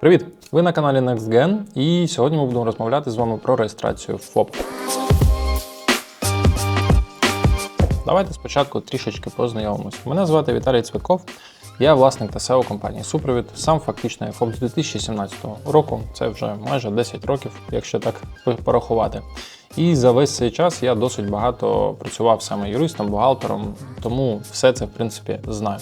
Привіт! Ви на каналі NextGen і сьогодні ми будемо розмовляти з вами про реєстрацію ФОП. Давайте спочатку трішечки познайомимось. Мене звати Віталій Цвитков, я власник та SEO компанії Супровід. Сам фактично є ФОП з 2017 року, це вже майже 10 років, якщо так порахувати. І за весь цей час я досить багато працював саме юристом, бухгалтером, тому все це в принципі знаю.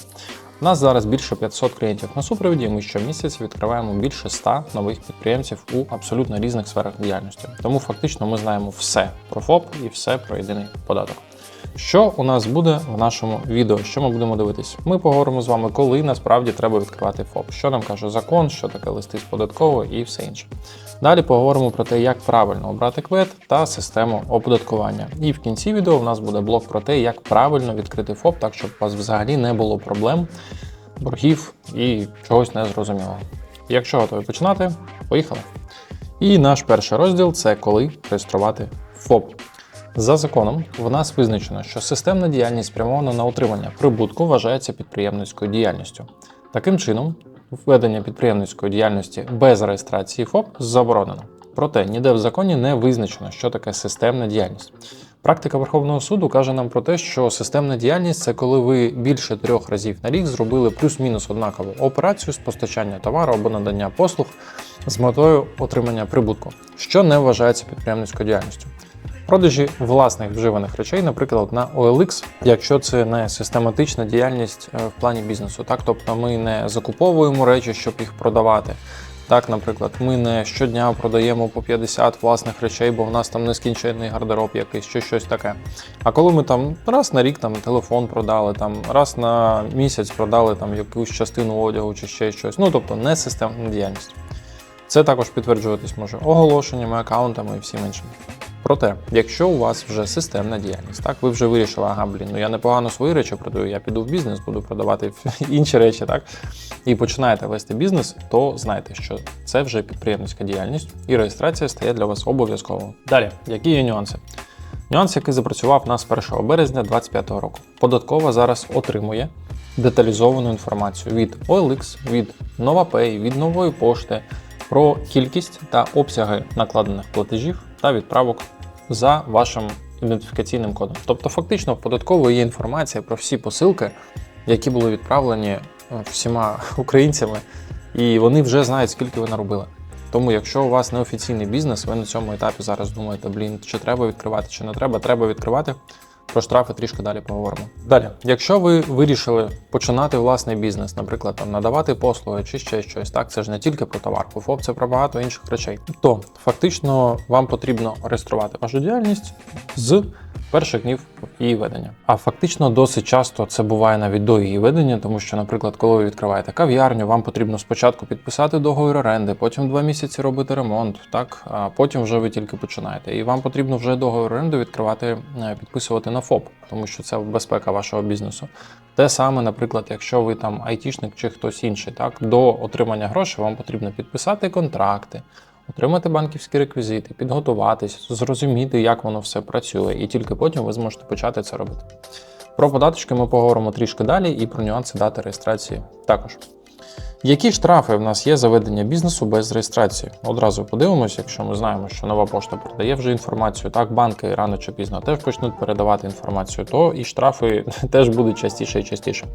У нас зараз більше 500 клієнтів на супровіді. і Ми щомісяця відкриваємо більше 100 нових підприємців у абсолютно різних сферах діяльності. Тому фактично ми знаємо все про ФОП і все про єдиний податок. Що у нас буде в нашому відео? Що ми будемо дивитись? Ми поговоримо з вами, коли насправді треба відкривати ФОП, що нам каже закон, що таке листи з податкової і все інше. Далі поговоримо про те, як правильно обрати квет та систему оподаткування. І в кінці відео в нас буде блок про те, як правильно відкрити ФОП, так щоб у вас взагалі не було проблем, боргів і чогось незрозумілого. Якщо готові починати, поїхали. І наш перший розділ це коли реєструвати ФОП. За законом в нас визначено, що системна діяльність спрямована на утримання прибутку вважається підприємницькою діяльністю. Таким чином, введення підприємницької діяльності без реєстрації ФОП заборонено. Проте ніде в законі не визначено, що таке системна діяльність. Практика Верховного суду каже нам про те, що системна діяльність це коли ви більше трьох разів на рік зробили плюс-мінус однакову операцію з постачання товару або надання послуг з метою отримання прибутку, що не вважається підприємницькою діяльністю. Продажі власних вживаних речей, наприклад, на OLX, якщо це не систематична діяльність е, в плані бізнесу, так тобто ми не закуповуємо речі, щоб їх продавати. Так, наприклад, ми не щодня продаємо по 50 власних речей, бо в нас там нескінченний гардероб якийсь чи щось таке. А коли ми там раз на рік там телефон продали, там раз на місяць продали там якусь частину одягу чи ще щось, ну тобто не системна діяльність. Це також підтверджуватись може оголошеннями, аккаунтами і всім іншим. Проте, якщо у вас вже системна діяльність, так ви вже вирішили, ага, блін, ну я непогано свої речі продаю, я піду в бізнес, буду продавати інші речі, так і починаєте вести бізнес, то знайте, що це вже підприємницька діяльність, і реєстрація стає для вас обов'язковою. Далі, які є нюанси? Нюанс, який запрацював нас 1 березня 2025 року. Податкова зараз отримує деталізовану інформацію від OLX, від NovaPay, від нової пошти про кількість та обсяги накладених платежів та відправок за вашим ідентифікаційним кодом. Тобто, фактично, в податкової є інформація про всі посилки, які були відправлені е, всіма українцями, і вони вже знають, скільки ви наробили. Тому, якщо у вас неофіційний бізнес, ви на цьому етапі зараз думаєте, блін, чи треба відкривати, чи не треба, треба відкривати. Про штрафи трішки далі поговоримо. Далі, якщо ви вирішили починати власний бізнес, наприклад, там надавати послуги чи ще щось, так це ж не тільки про товарку, ФОП це про багато інших речей. То фактично вам потрібно реєструвати вашу діяльність з перших днів її ведення. А фактично досить часто це буває навіть до її ведення, тому що, наприклад, коли ви відкриваєте кав'ярню, вам потрібно спочатку підписати договір оренди, потім два місяці робити ремонт, так а потім вже ви тільки починаєте. І вам потрібно вже договір оренди відкривати, е, підписувати на ФОП, тому що це безпека вашого бізнесу. Те саме, наприклад, якщо ви там айтішник чи хтось інший, так до отримання грошей вам потрібно підписати контракти отримати банківські реквізити, підготуватись, зрозуміти, як воно все працює, і тільки потім ви зможете почати це робити. Про податочки ми поговоримо трішки далі і про нюанси дати реєстрації також. Які штрафи в нас є за ведення бізнесу без реєстрації? Одразу подивимося, якщо ми знаємо, що нова пошта передає вже інформацію, так банки рано чи пізно теж почнуть передавати інформацію, то і штрафи теж будуть частіше і частіше.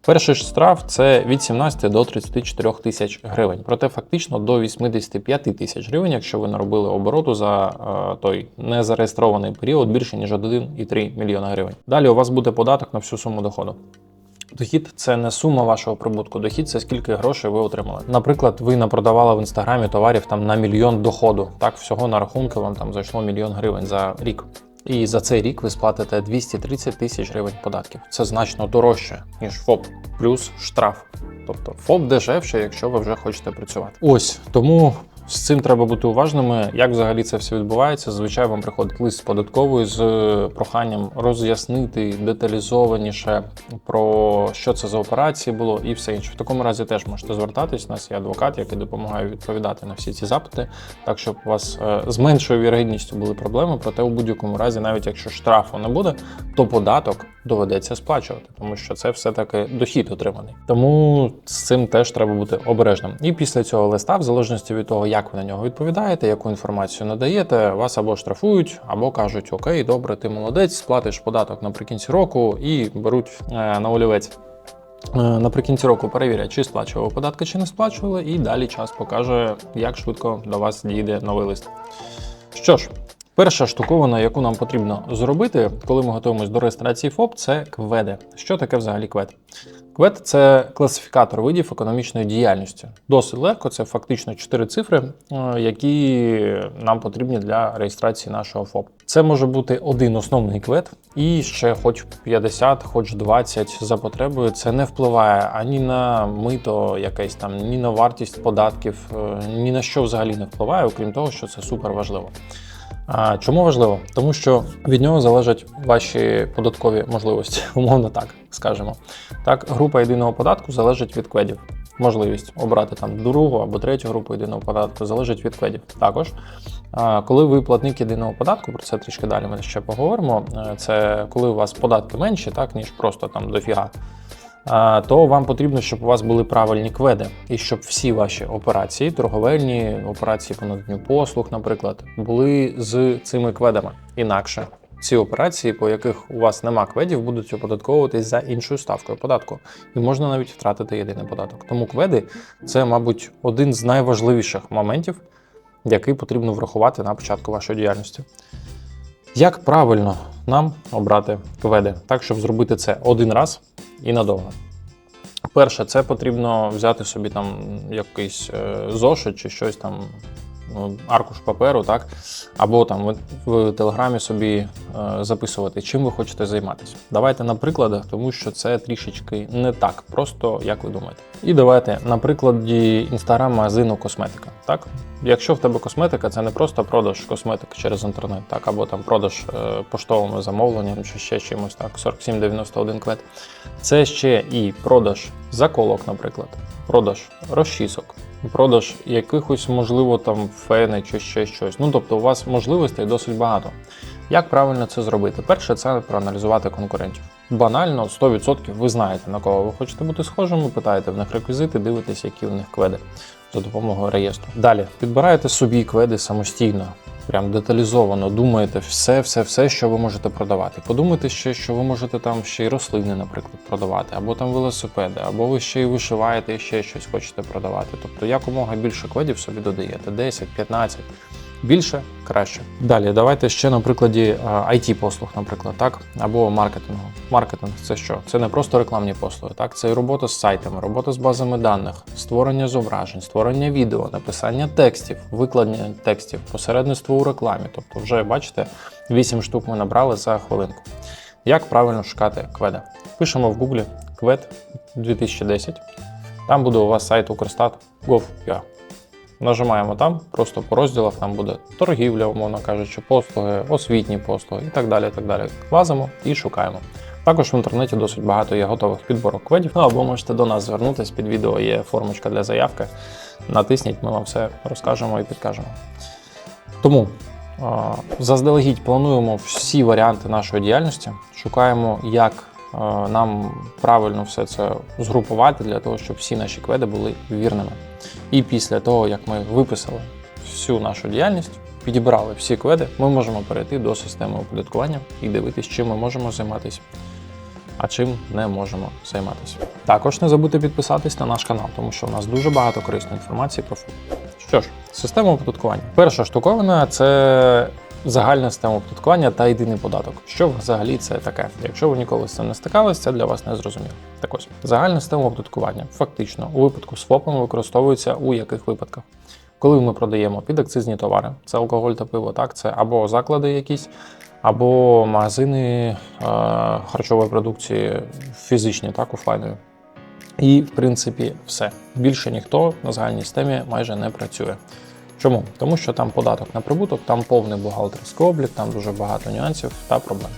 Перший штраф це від 17 до 34 тисяч гривень, проте фактично до 85 тисяч гривень, якщо ви наробили обороту за е, той незареєстрований період більше ніж 1,3 мільйона гривень. Далі у вас буде податок на всю суму доходу. Дохід це не сума вашого прибутку. Дохід це скільки грошей ви отримали. Наприклад, ви напродавали в інстаграмі товарів там на мільйон доходу. Так, всього на рахунки вам там зайшло мільйон гривень за рік. І за цей рік ви сплатите 230 тисяч гривень податків. Це значно дорожче, ніж ФОП, плюс штраф. Тобто ФОП дешевше, якщо ви вже хочете працювати. Ось тому З цим треба бути уважними. Як взагалі це все відбувається? Зазвичай вам приходить лист з податкової з проханням роз'яснити деталізованіше про що це за операції було і все інше. В такому разі теж можете звертатись. У нас є адвокат, який допомагає відповідати на всі ці запити, так щоб у вас е, з меншою вірогідністю були проблеми. Проте у будь-якому разі, навіть якщо штрафу не буде, то податок доведеться сплачувати, тому що це все таки дохід отриманий. Тому з цим теж треба бути обережним. І після цього листа, в залежності від того, як ви на нього відповідаєте, яку інформацію надаєте, вас або штрафують, або кажуть: Окей, добре, ти молодець, сплатиш податок наприкінці року і беруть е, на олівець. Е, Наприкінці року перевірять, чи сплачували податки, чи не сплачували, і далі час покаже, як швидко до вас дійде новий лист. Що ж, перша штуковина, яку нам потрібно зробити, коли ми готуємось до реєстрації ФОП, це кведи. Що таке взагалі квед? Квед це класифікатор видів економічної діяльності. Досить легко, це фактично 4 цифри, е, які нам потрібні для реєстрації нашого ФОП. Це може бути один основний квед, і ще хоч 50, хоч 20 за потребою. Це не впливає ані на мито, якесь там, ні на вартість податків, е, ні на що взагалі не впливає, окрім того, що це супер важливо. А чому важливо? Тому що від нього залежать ваші податкові можливості, умовно так скажемо. Так, група єдиного податку залежить від кведів. Можливість обрати там другу або третю групу єдиного податку залежить від кведів. Також, коли ви платник єдиного податку, про це трішки далі ми ще поговоримо. е, Це коли у вас податки менші, так ніж просто там дофіга. То вам потрібно, щоб у вас були правильні кведи, і щоб всі ваші операції, торговельні операції по наданню послуг, наприклад, були з цими кведами. Інакше ці операції, по яких у вас нема кведів, будуть оподатковуватись за іншою ставкою податку, і можна навіть втратити єдиний податок. Тому кведи це, мабуть, один з найважливіших моментів, який потрібно врахувати на початку вашої діяльності. Як правильно нам обрати кведи, так щоб зробити це один раз і надовго? Перше, це потрібно взяти собі там якийсь е, зошит чи щось там, ну, аркуш паперу, так? Або там в телеграмі собі е, записувати, чим ви хочете займатися. Давайте на прикладах, тому що це трішечки не так просто, як ви думаєте. І давайте на прикладі інстаграм-магазину косметика. Так? Якщо в тебе косметика, це не просто продаж косметики через інтернет, так, або там продаж е, поштовими замовленням чи ще чимось, так, 4791 квет. Це ще і продаж заколок, наприклад, продаж розчісок, продаж якихось, можливо, там фени чи ще щось. Ну тобто, у вас можливостей досить багато. Як правильно це зробити? Перше, це проаналізувати конкурентів. Банально, 100% ви знаєте, на кого ви хочете бути схожими, питаєте в них реквізити, дивитесь, які в них кведи за допомогою реєстру. Далі підбираєте собі кведи самостійно, прям деталізовано. Думаєте все, все, все, що ви можете продавати. Подумайте ще, що ви можете там ще й рослини, наприклад, продавати, або там велосипеди, або ви ще й вишиваєте і ще щось хочете продавати. Тобто якомога більше кведів собі додаєте 10, 15. Більше краще. Далі давайте ще на прикладі it послуг, наприклад, так або маркетингу. Маркетинг це що? Це не просто рекламні послуги, так це і робота з сайтами, робота з базами даних, створення зображень, створення відео, написання текстів, викладення текстів, посередництво у рекламі. Тобто, вже бачите, 8 штук ми набрали за хвилинку. Як правильно шукати кведи? Пишемо в Google квед 2010. Там буде у вас сайт Укрстат.gov.ua. Нажимаємо там, просто по розділах там буде торгівля, умовно кажучи, послуги, освітні послуги і так далі. так далі. Лазимо і шукаємо. Також в інтернеті досить багато є готових підборок кведів. Ну або можете до нас звернутися під відео, є формочка для заявки. Натисніть, ми вам все розкажемо і підкажемо. Тому заздалегідь плануємо всі варіанти нашої діяльності, шукаємо, як нам правильно все це згрупувати для того, щоб всі наші кведи були вірними. І після того, як ми виписали всю нашу діяльність, підібрали всі кведи, ми можемо перейти до системи оподаткування і дивитись, чим ми можемо займатися, а чим не можемо займатися. Також не забудьте підписатись на наш канал, тому що в нас дуже багато корисної інформації про фут. Що ж, система оподаткування. Перша штуковина це загальна система оподаткування та єдиний податок. Що взагалі це таке? Якщо ви ніколи з цим не стикались, це для вас не зрозуміло. Так ось, загальна система оподаткування фактично у випадку з ФОПами використовується у яких випадках? Коли ми продаємо підакцизні товари, це алкоголь та пиво, так це або заклади якісь, або магазини е, харчової продукції фізичні, так, офлайнові. І, в принципі, все. Більше ніхто на загальній системі майже не працює. Чому? Тому що там податок на прибуток, там повний бухгалтерський облік, там дуже багато нюансів та проблем.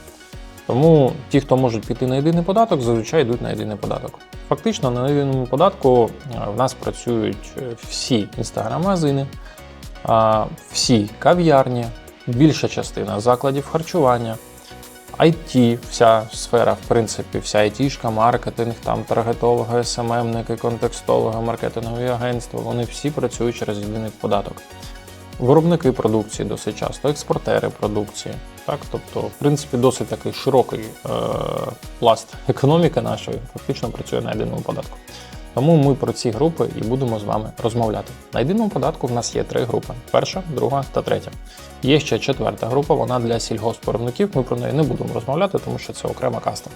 Тому ті, хто можуть піти на єдиний податок, зазвичай йдуть на єдиний податок. Фактично, на єдиному податку е, в нас працюють е, всі інстаграм-магазини, всі кав'ярні, більша частина закладів харчування, IT, вся сфера, в принципі, вся айтішка, маркетинг, там таргетологи, СММники, контекстологи, маркетингові агентства, вони всі працюють через єдиний податок. Виробники продукції досить часто, експортери продукції. Так, тобто, в принципі, досить такий широкий е, пласт економіки нашої фактично працює на єдиному податку. Тому ми про ці групи і будемо з вами розмовляти. На єдиному податку в нас є три групи: перша, друга та третя. Є ще четверта група, вона для сільгоспвиробників. Ми про неї не будемо розмовляти, тому що це окрема каста.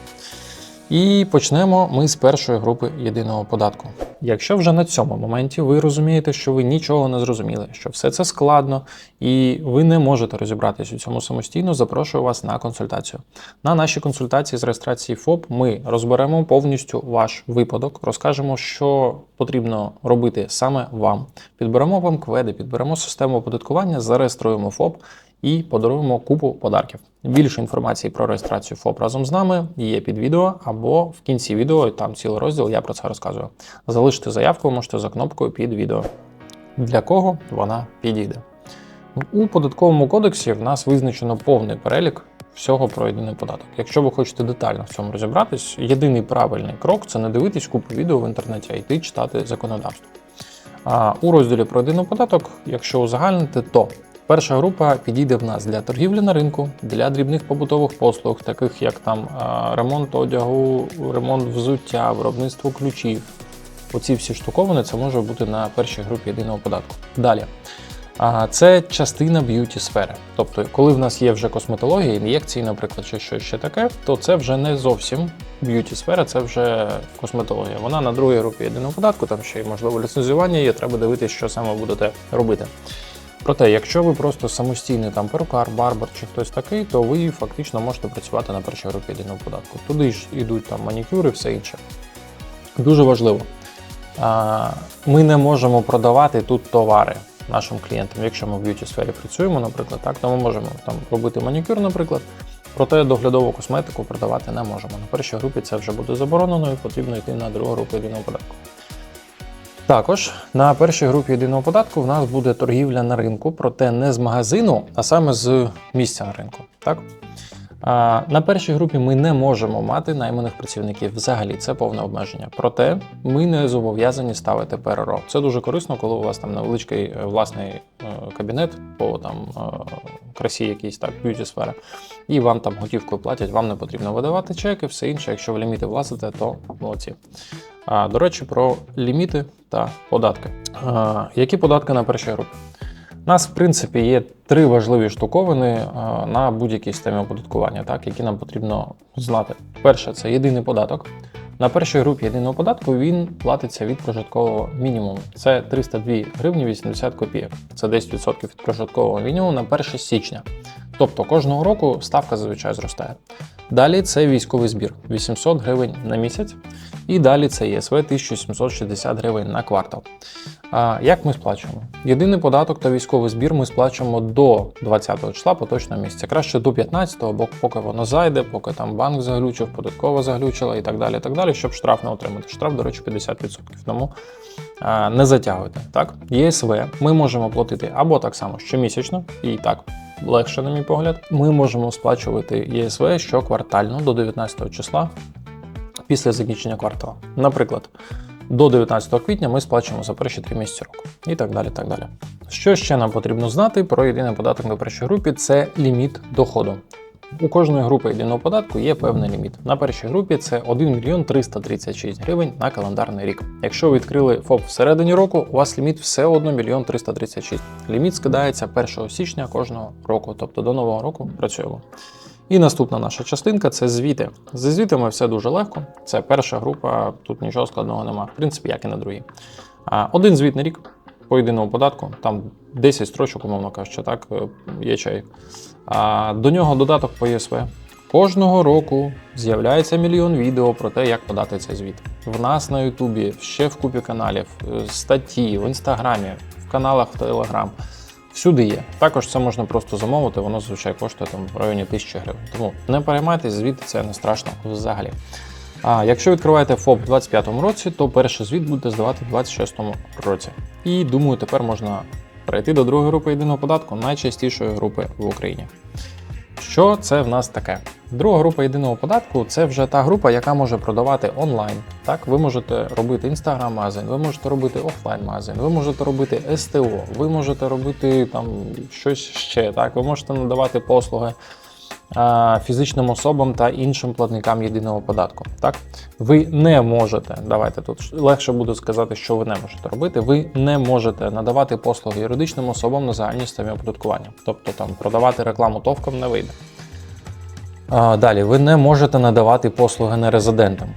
І почнемо ми з першої групи єдиного податку. Якщо вже на цьому моменті ви розумієте, що ви нічого не зрозуміли, що все це складно і ви не можете розібратися у цьому самостійно, запрошую вас на консультацію. На нашій консультації з реєстрації ФОП ми розберемо повністю ваш випадок, розкажемо, що потрібно робити саме вам. Підберемо вам кведи, підберемо систему оподаткування, зареєструємо ФОП і подаруємо купу подарків. Більше інформації про реєстрацію ФОП разом з нами є під відео або в кінці відео, там цілий розділ, я про це розказую. Залишити заявку ви можете за кнопкою під відео. Для кого вона підійде? У податковому кодексі в нас визначено повний перелік всього про єдиний податок. Якщо ви хочете детально в цьому розібратись, єдиний правильний крок це не дивитись купу відео в інтернеті, а йти читати законодавство. А у розділі про єдиний податок, якщо узагальнити, то Перша група підійде в нас для торгівлі на ринку, для дрібних побутових послуг, таких як там ремонт одягу, ремонт взуття, виробництво ключів. Оці всі штуковини це може бути на першій групі єдиного податку. Далі. Це частина б'юті сфери. Тобто, коли в нас є вже косметологія, ін'єкції, наприклад, чи щось ще таке, то це вже не зовсім б'юті сфера, це вже косметологія. Вона на другій групі єдиного податку, там ще й можливо ліцензування є, треба дивитися, що саме будете робити. Проте, якщо ви просто самостійний там перукар, барбар чи хтось такий, то ви фактично можете працювати на першій групі єдиного податку. Туди ж йдуть там манікюри, все інше. Дуже важливо. Ми не можемо продавати тут товари нашим клієнтам. Якщо ми в б'юті сфері працюємо, наприклад, так, то ми можемо там робити манікюр, наприклад. Проте доглядову косметику продавати не можемо. На першій групі це вже буде заборонено і потрібно йти на другу групу єдиного податку. Також на першій групі єдиного податку в нас буде торгівля на ринку, проте не з магазину, а саме з місця на ринку. Так? А, На першій групі ми не можемо мати найманих працівників. Взагалі це повне обмеження. Проте ми не зобов'язані ставити ПРРО. Це дуже корисно, коли у вас там невеличкий е, власний е, кабінет по там е, красі, якійсь так б'юті сфера, і вам там готівкою платять. Вам не потрібно видавати чеки, все інше. Якщо в ліміти влазите, то молодці. А, До речі, про ліміти та податки. А, Які податки на першій групі? У нас, в принципі, є три важливі штуковини на будь-якій системі оподаткування, так, які нам потрібно знати. Перше, це єдиний податок. На першій групі єдиного податку він платиться від прожиткового мінімуму. Це 302 гривні 80 копійок. Це 10% від прожиткового мінімуму на 1 січня. Тобто кожного року ставка зазвичай зростає. Далі це військовий збір 800 гривень на місяць. І далі це ЄСВ 1760 гривень на квартал. А Як ми сплачуємо? Єдиний податок та військовий збір ми сплачуємо до 20 числа поточного місяця. Краще до 15-го, бо поки воно зайде, поки там банк заглючив, податкова заглючила і так далі, і так далі, щоб штраф не отримати. Штраф, до речі, 50%. Тому а, не затягуйте. Так, ЄСВ ми можемо платити або так само щомісячно, і так. Легше, на мій погляд, ми можемо сплачувати ЄСВ щоквартально до 19 числа після закінчення кварталу. Наприклад, до 19 квітня ми сплачуємо за перші три місяці року. І так далі. так далі. Що ще нам потрібно знати про єдиний податок на першій групі це ліміт доходу. У кожної групи єдиного податку є певний ліміт. На першій групі це 1 мільйон 336 гривень на календарний рік. Якщо ви відкрили ФОП всередині року, у вас ліміт все одно мільйон 336. Ліміт скидається 1 січня кожного року, тобто до нового року працюємо. І наступна наша частинка це звіти. Зі звітами все дуже легко. Це перша група, тут нічого складного немає, в принципі, як і на другій. Один звіт на рік по єдиному податку, там 10 строчок, умовно кажучи, так, е, є чай. До нього додаток по ЄСВ. Кожного року з'являється мільйон відео про те, як подати цей звіт. В нас на Ютубі ще в купі каналів, е, статті, в інстаграмі, в каналах в Telegram. Всюди є. Також це можна просто замовити, воно зазвичай коштує там в районі 1000 гривень. Тому не переймайтесь, звідти це не страшно взагалі. А якщо відкриваєте ФОП у 25-му році, то перший звіт будете здавати в 26-му році. І думаю, тепер можна перейти до другої групи єдиного податку найчастішої групи в Україні. Що це в нас таке? Друга група єдиного податку це вже та група, яка може продавати онлайн. Так, ви можете робити інстаграм-магазин, ви можете робити офлайн-магазин, ви можете робити СТО, ви можете робити там щось ще. Так, ви можете надавати послуги фізичним особам та іншим платникам єдиного податку. Так, ви не можете. Давайте тут легше буде сказати, що ви не можете робити. Ви не можете надавати послуги юридичним особам на загальній системі оподаткування. Тобто там продавати рекламу товком не вийде. Далі, ви не можете надавати послуги нерезидентам.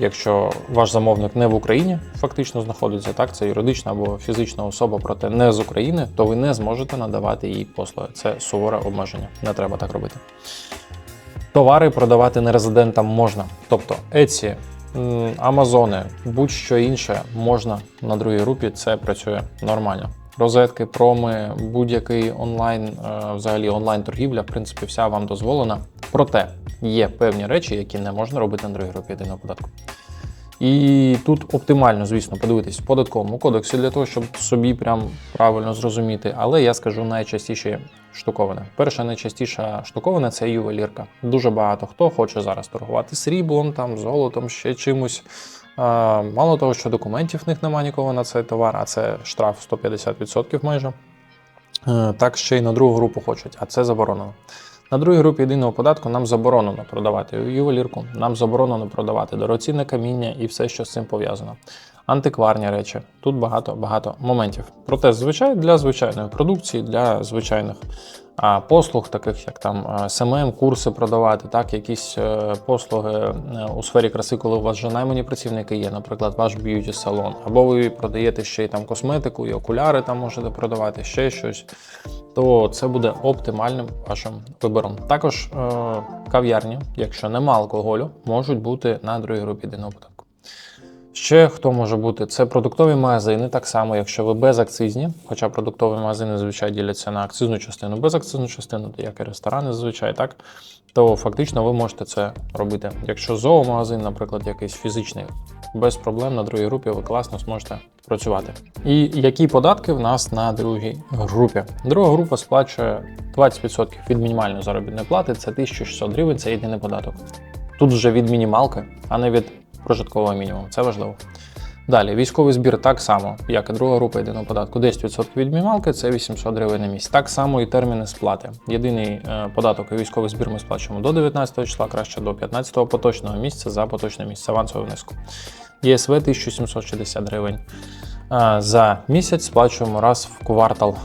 Якщо ваш замовник не в Україні фактично знаходиться, так, це юридична або фізична особа, проте не з України, то ви не зможете надавати їй послуги. Це суворе обмеження. Не треба так робити. Товари продавати нерезидентам можна. Тобто Etsy, Амазони, будь-що інше можна на другій групі, це працює нормально. Розетки, проми, будь-який онлайн, е, взагалі онлайн-торгівля, в принципі, вся вам дозволена. Проте є певні речі, які не можна робити на другій групі єдиного податку. І тут оптимально, звісно, подивитись в податковому кодексі для того, щоб собі прям правильно зрозуміти. Але я скажу найчастіші штуковини. Перша найчастіша штуковина це ювелірка. Дуже багато хто хоче зараз торгувати сріблом, там, золотом, ще чимось. Мало того, що документів в них немає нікого на цей товар, а це штраф 150% майже. Е, Так ще й на другу групу хочуть, а це заборонено. На другій групі єдиного податку нам заборонено продавати ювелірку, нам заборонено продавати дорогоцінне каміння і все, що з цим пов'язано. Антикварні речі. Тут багато багато моментів. Проте, звичай, для звичайної продукції, для звичайних послуг, таких як там СММ, курси продавати, так, якісь е, послуги е, у сфері краси, коли у вас вже наймані працівники є, наприклад, ваш б'юті салон, або ви продаєте ще й там косметику, і окуляри там можете продавати, ще щось то це буде оптимальним вашим вибором. Також е, кав'ярні, якщо нема алкоголю, можуть бути на другій групі податку. Ще хто може бути? Це продуктові магазини, так само, якщо ви безакцизні, хоча продуктові магазини зазвичай діляться на акцизну частину, безакцизну частину, як і ресторани, зазвичай, так, то фактично ви можете це робити. Якщо зоомагазин, наприклад, якийсь фізичний, без проблем на другій групі ви класно зможете працювати. І які податки в нас на другій групі? Друга група сплачує 20% від мінімальної заробітної плати, це 1600 гривень, це єдиний податок. Тут вже від мінімалки, а не від прожиткового мінімуму. Це важливо. Далі, військовий збір так само, як і друга група єдиного податку. 10% від мінімалки це 800 гривень на місяць. Так само і терміни сплати. Єдиний е, податок і військовий збір ми сплачуємо до 19 числа, краще до 15 поточного місяця за поточне місце авансового внеску. ЄСВ 1760 гривень. Е, За місяць сплачуємо раз в квартал.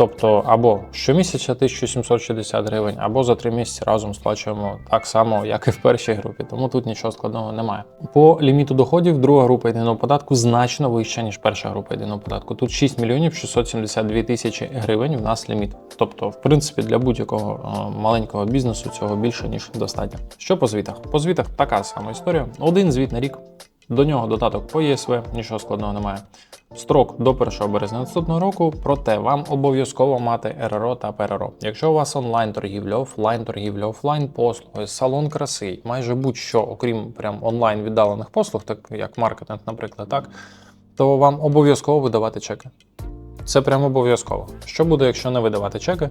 Тобто або щомісяця 1760 гривень, або за три місяці разом сплачуємо так само, як і в першій групі. Тому тут нічого складного немає. По ліміту доходів друга група єдиного податку значно вища, ніж перша група єдиного податку. Тут 6 мільйонів 672 тисячі гривень в нас ліміт. Тобто, в принципі, для будь-якого е, маленького бізнесу цього більше ніж достатньо. Що по звітах? По звітах така сама історія. Один звіт на рік. До нього додаток по ЄСВ, нічого складного немає. Строк до 1 березня наступного року, проте вам обов'язково мати РРО та ПРРО. Якщо у вас онлайн торгівля, офлайн торгівля, офлайн послуги, салон краси, майже будь-що, окрім прям онлайн віддалених послуг, так як маркетинг, наприклад, так, то вам обов'язково видавати чеки. Це прям обов'язково. Що буде, якщо не видавати чеки?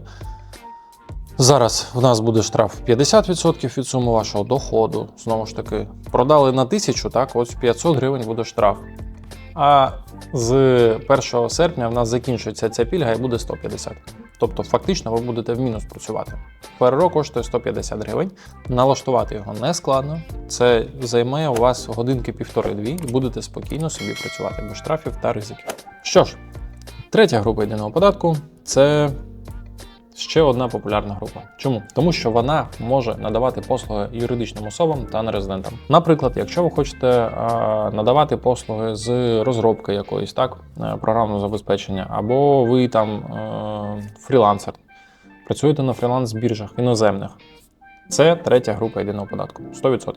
Зараз в нас буде штраф 50% від суми вашого доходу. Знову ж таки, продали на 1000, так, ось 500 гривень буде штраф. А з 1 серпня в нас закінчується ця пільга і буде 150. Тобто, фактично, ви будете в мінус працювати. ПРРО коштує 150 гривень. Налаштувати його не складно. Це займе у вас годинки півтори-дві, і будете спокійно собі працювати без штрафів та ризиків. Що ж, третя група єдиного податку це ще одна популярна група. Чому? Тому що вона може надавати послуги юридичним особам та нерезидентам. Наприклад, якщо ви хочете е, надавати послуги з розробки якоїсь так е, програмного забезпечення, або ви там е, фрілансер, працюєте на фріланс біржах іноземних. Це третя група єдиного податку 100%.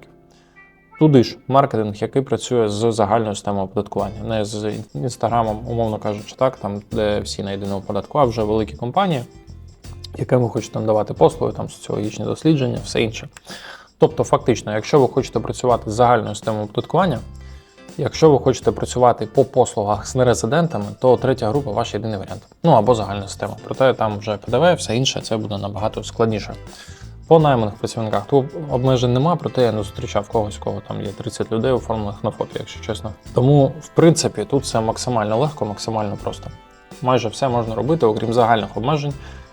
туди ж маркетинг, який працює з загальною системою оподаткування, не з інстаграмом, умовно кажучи, так, там, де всі на єдиному податку, а вже великі компанії, яким ви хочете надавати послуги, там соціологічні дослідження, все інше. Тобто, фактично, якщо ви хочете працювати з загальною системою оподаткування, якщо ви хочете працювати по послугах з нерезидентами, то третя група ваш єдиний варіант. Ну або загальна система. Проте там вже ПДВ, все інше це буде набагато складніше. По найманих працівниках тут обмежень нема, проте я не зустрічав когось, кого там є 30 людей оформлених на фото, якщо чесно. Тому, в принципі, тут все максимально легко, максимально просто. Майже все можна робити, окрім загальних обмежень,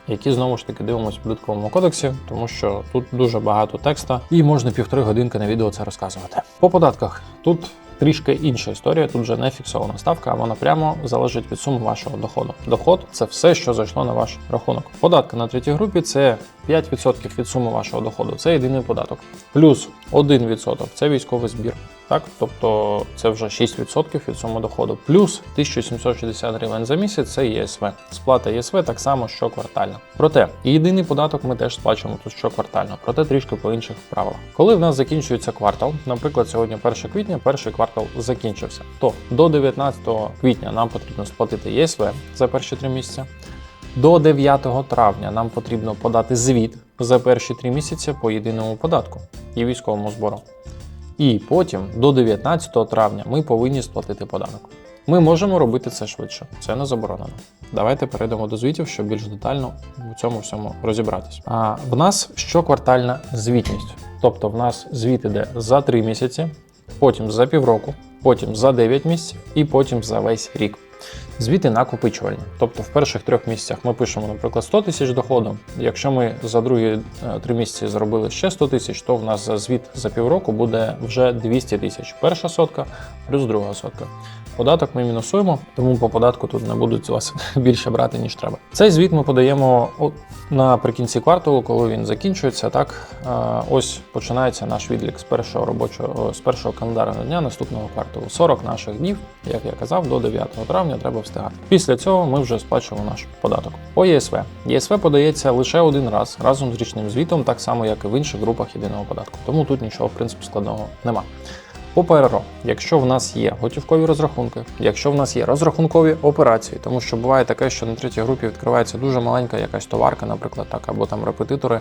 які знову ж таки дивимося в податковому кодексі, тому що тут дуже багато текста і можна півтори годинки на відео це розказувати. По податках тут трішки інша історія. Тут вже не фіксована ставка, а вона прямо залежить від суми вашого доходу. Доход це все, що зайшло на ваш рахунок. Податки на третій групі це 5% від суми вашого доходу. Це єдиний податок. Плюс 1% це військовий збір. Так, тобто це вже 6% від суми доходу, плюс 1760 гривень за місяць це ЄСВ. Сплата ЄСВ так само щоквартально. Проте єдиний податок ми теж сплачуємо тут щоквартально, проте трішки по інших правилах. Коли в нас закінчується квартал, наприклад, сьогодні 1 квітня, перший квартал закінчився, то до 19 квітня нам потрібно сплатити ЄСВ за перші три місяці. До 9 травня нам потрібно подати звіт за перші три місяці по єдиному податку і військовому збору. І потім до 19 травня ми повинні сплатити податок. Ми можемо робити це швидше, це не заборонено. Давайте перейдемо до звітів, щоб більш детально у цьому всьому розібратись. А в нас щоквартальна звітність. Тобто в нас звіт іде за 3 місяці, потім за півроку, потім за 9 місяців і потім за весь рік. Звіти накопичувальні. Тобто в перших трьох місяцях ми пишемо, наприклад, 100 тисяч доходу. Якщо ми за другі е, три місяці зробили ще 100 тисяч, то в нас за звіт за півроку буде вже 200 тисяч. Перша сотка плюс друга сотка. Податок ми мінусуємо, тому по податку тут не будуть вас більше брати, ніж треба. Цей звіт ми подаємо наприкінці кварталу, коли він закінчується. Так ось починається наш відлік з першого робочого з першого календарного дня наступного кварталу. 40 наших днів, як я казав, до 9 травня треба встигати. Після цього ми вже сплачуємо наш податок. По ЄСВ. ЄСВ подається лише один раз разом з річним звітом, так само як і в інших групах єдиного податку. Тому тут нічого в принципі складного нема. По ПРО, якщо в нас є готівкові розрахунки, якщо в нас є розрахункові операції, тому що буває таке, що на третій групі відкривається дуже маленька якась товарка, наприклад, так, або там репетитори,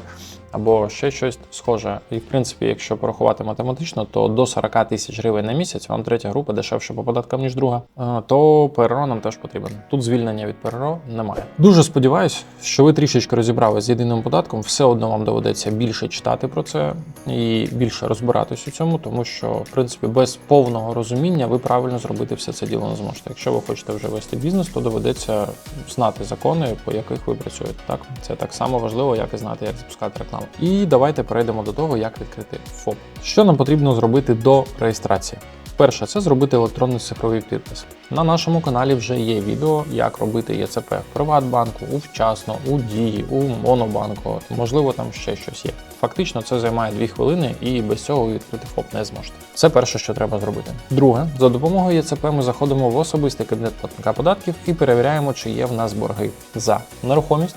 або ще щось схоже. І в принципі, якщо порахувати математично, то до 40 тисяч гривень на місяць вам третя група дешевше по податкам, ніж друга, то ПРО нам теж потрібен. Тут звільнення від ПРО немає. Дуже сподіваюся, що ви трішечки розібрали з єдиним податком. Все одно вам доведеться більше читати про це і більше розбиратись у цьому, тому що в принципі без повного розуміння ви правильно зробити все це діло не зможете. Якщо ви хочете вже вести бізнес, то доведеться знати закони, по яких ви працюєте. Так це так само важливо, як і знати, як запускати рекламу. І давайте перейдемо до того, як відкрити ФОП. Що нам потрібно зробити до реєстрації? Перше, це зробити електронний цифровий підпис. На нашому каналі вже є відео, як робити ЄЦП в Приватбанку, у вчасно, у Дії, у Монобанку. Можливо, там ще щось є. Фактично, це займає 2 хвилини, і без цього відкрити ФОП не зможете. Це перше, що треба зробити. Друге, за допомогою ЄЦП ми заходимо в особистий кабінет платника податків і перевіряємо, чи є в нас борги за нерухомість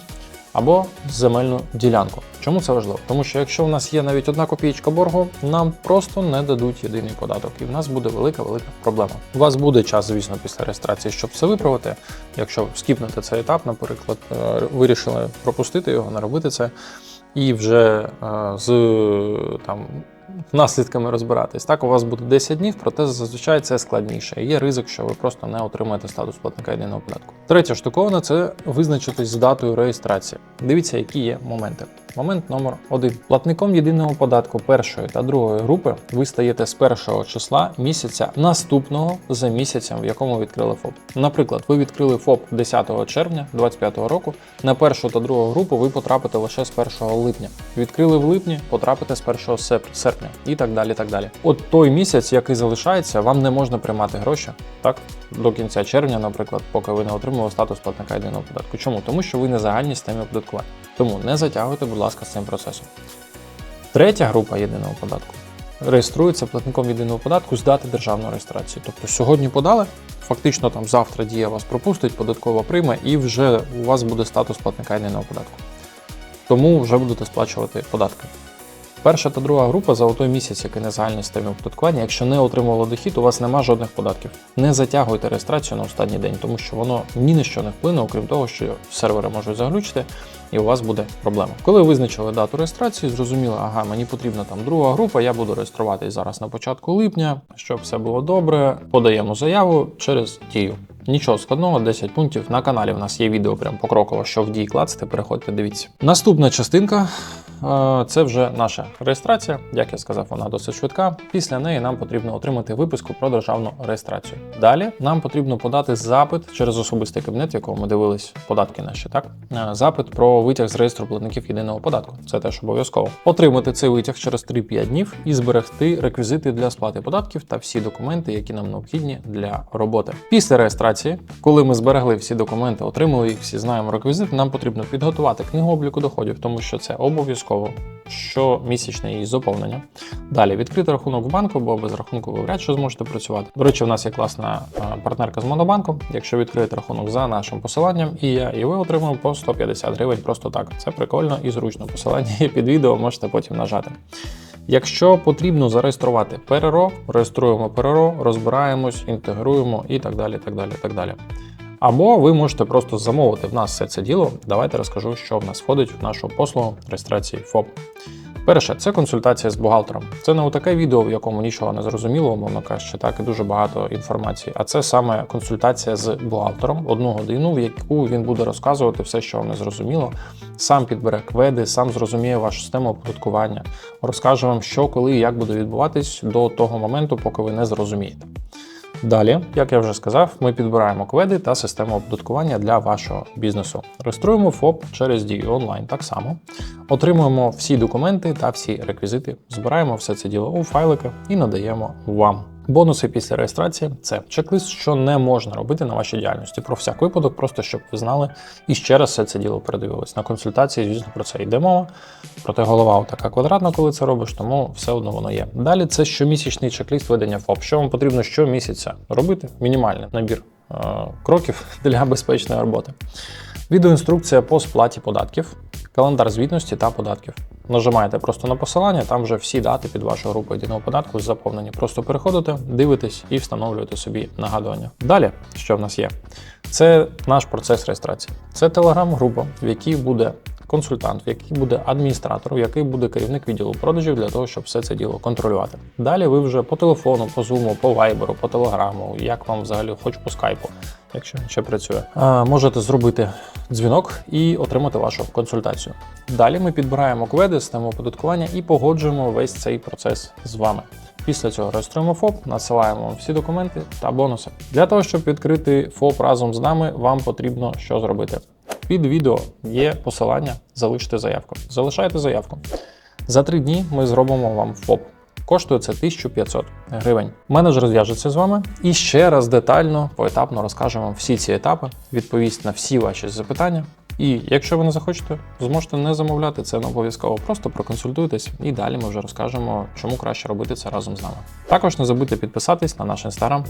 або земельну ділянку. Чому це важливо? Тому що якщо в нас є навіть одна копієчка боргу, нам просто не дадуть єдиний податок, і в нас буде велика велика проблема. У вас буде час, звісно, після реєстрації, щоб це виправити. Якщо скіпнете цей етап, наприклад, е, вирішили пропустити його, не робити це, і вже е, з там. Наслідками розбиратись. Так, у вас буде 10 днів, проте зазвичай це складніше. Є ризик, що ви просто не отримаєте статус платника єдиного податку. Третя штуковина це визначитись з датою реєстрації. Дивіться, які є моменти. Момент номер один. Платником єдиного податку першої та другої групи ви стаєте з першого числа місяця наступного за місяцем, в якому відкрили ФОП. Наприклад, ви відкрили ФОП 10 червня 2025 року. На першу та другу групу ви потрапите лише з 1 липня. Відкрили в липні, потрапите з 1 серпня і так далі. так далі. От той місяць, який залишається, вам не можна приймати гроші так до кінця червня, наприклад, поки ви не отримали статус платника єдиного податку. Чому? Тому що ви не загальній системі оподаткування. Тому не затягуйте, будь ласка, з цим процесом. Третя група єдиного податку реєструється платником єдиного податку з дати державної реєстрації. Тобто сьогодні подали, фактично там завтра дія вас пропустить, податкова прийме, і вже у вас буде статус платника єдиного податку. Тому вже будете сплачувати податки. Перша та друга група за той місяць, який не загальний системі оподаткування, якщо не отримувало дохід, у вас нема жодних податків. Не затягуйте реєстрацію на останній день, тому що воно ні на що не вплине, окрім того, що сервери можуть заглючити, і у вас буде проблема. Коли визначили дату реєстрації, зрозуміли, ага, мені потрібна там друга група, я буду реєструватись зараз на початку липня, щоб все було добре. Подаємо заяву через дію. Нічого складного, 10 пунктів. На каналі в нас є відео прям покроково, що в дії клацати. Переходьте, дивіться. Наступна частинка це вже наша реєстрація. Як я сказав, вона досить швидка. Після неї нам потрібно отримати виписку про державну реєстрацію. Далі нам потрібно подати запит через особистий кабінет, в якому ми дивились податки наші. Так Е, запит про витяг з реєстру платників єдиного податку. Це теж обов'язково. Отримати цей витяг через 3-5 днів і зберегти реквізити для сплати податків та всі документи, які нам необхідні для роботи. Після реєстрації, коли ми зберегли всі документи, отримали їх, всі знаємо реквізити, нам потрібно підготувати книгу обліку доходів, тому що це обов'язково щомісячне її заповнення. Далі відкрити рахунок в банку, бо без рахунку ви вряд чи зможете працювати. До речі, в нас є класна е, партнерка з Монобанком. Якщо відкриєте рахунок за нашим посиланням, і я, і ви отримаємо по 150 гривень просто так. Це прикольно і зручно. Посилання є під відео, можете потім нажати. Якщо потрібно зареєструвати ПРРО, реєструємо ПРРО, розбираємось, інтегруємо і так далі. так далі, так далі. Або ви можете просто замовити в нас все це діло. Давайте розкажу, що в нас входить в нашу послугу реєстрації ФОП. Перше, це консультація з бухгалтером. Це не таке відео, в якому нічого не зрозуміло, мовно кажучи, так і дуже багато інформації. А це саме консультація з бухгалтером одну годину, в яку він буде розказувати все, що вам не зрозуміло. Сам підбере кведи, сам зрозуміє вашу систему оподаткування, розкаже вам, що, коли і як буде відбуватись до того моменту, поки ви не зрозумієте. Далі, як я вже сказав, ми підбираємо кведи та систему оподаткування для вашого бізнесу. Реєструємо ФОП через дію онлайн так само. Отримуємо всі документи та всі реквізити, збираємо все це діло у файлики і надаємо вам. Бонуси після реєстрації це чек-лист, що не можна робити на вашій діяльності. Про всяк випадок, просто щоб ви знали і ще раз все це діло передивились. На консультації, звісно, про це йде мова. Проте голова така квадратна, коли це робиш, тому все одно воно є. Далі це щомісячний чек-ліст ведення ФОП. Що вам потрібно щомісяця робити? Мінімальний набір е- кроків для безпечної роботи. Відеоінструкція по сплаті податків, календар звітності та податків. Нажимаєте просто на посилання, там вже всі дати під вашу групу єдиного податку заповнені. Просто переходите, дивитесь і встановлюєте собі нагадування. Далі, що в нас є? Це наш процес реєстрації. Це телеграм-група, в якій буде консультант, в який буде адміністратор, який буде керівник відділу продажів для того, щоб все це діло контролювати. Далі ви вже по телефону, по зуму, по вайберу, по телеграму, як вам взагалі, хоч по скайпу, якщо він ще працює, можете зробити дзвінок і отримати вашу консультацію. Далі ми підбираємо кведи, систему оподаткування і погоджуємо весь цей процес з вами. Після цього реєструємо ФОП, надсилаємо вам всі документи та бонуси. Для того, щоб відкрити ФОП разом з нами, вам потрібно що зробити. Під відео є посилання залишити заявку. Залишайте заявку. За три дні ми зробимо вам ФОП. Коштує це 1500 гривень. Менеджер зв'яжеться з вами і ще раз детально, поетапно розкаже вам всі ці етапи, відповість на всі ваші запитання. І якщо ви не захочете, зможете не замовляти це не обов'язково. Просто проконсультуйтесь і далі ми вже розкажемо, чому краще робити це разом з нами. Також не забудьте підписатись на наш інстаграм.